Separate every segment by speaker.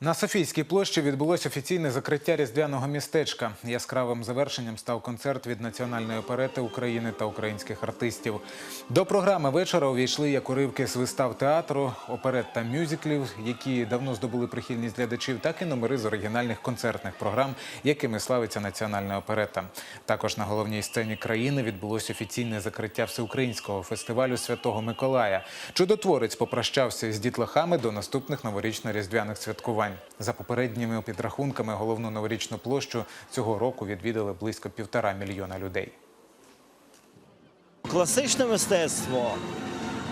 Speaker 1: На Софійській площі відбулось офіційне закриття різдвяного містечка. Яскравим завершенням став концерт від національної оперети України та українських артистів. До програми вечора увійшли як уривки з вистав театру, оперет та мюзиклів, які давно здобули прихильність глядачів, так і номери з оригінальних концертних програм, якими славиться національна оперета. Також на головній сцені країни відбулось офіційне закриття всеукраїнського фестивалю Святого Миколая. Чудотворець попрощався з дітлахами до наступних новорічно-різдвяних святкувань. За попередніми підрахунками головну новорічну площу цього року відвідали близько півтора мільйона людей.
Speaker 2: Класичне мистецтво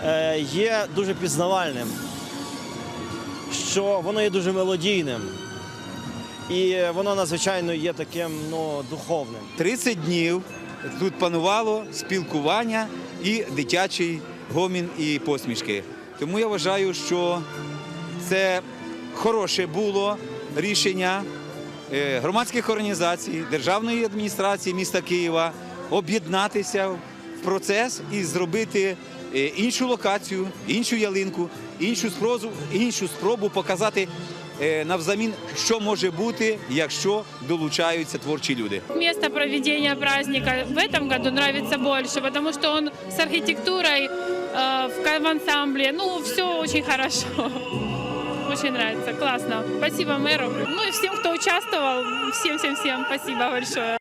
Speaker 2: е, є дуже пізнавальним, що воно є дуже мелодійним. І воно надзвичайно є таким ну, духовним.
Speaker 3: 30 днів тут панувало спілкування і дитячий гомін і посмішки. Тому я вважаю, що це хороше було рішення е, громадських організацій, державної адміністрації міста Києва об'єднатися в процес і зробити е, іншу локацію, іншу ялинку, іншу спробу, іншу спробу показати е, навзамін, що може бути, якщо долучаються творчі люди.
Speaker 4: Место проведения праздника в этом году нравится больше, потому что он с архитектурой, э, в, ансамбле. Ну, все очень хорошо. Очень нравится, классно. Спасибо мэру. Ну и всем, кто участвовал. Всем-всем-всем спасибо большое.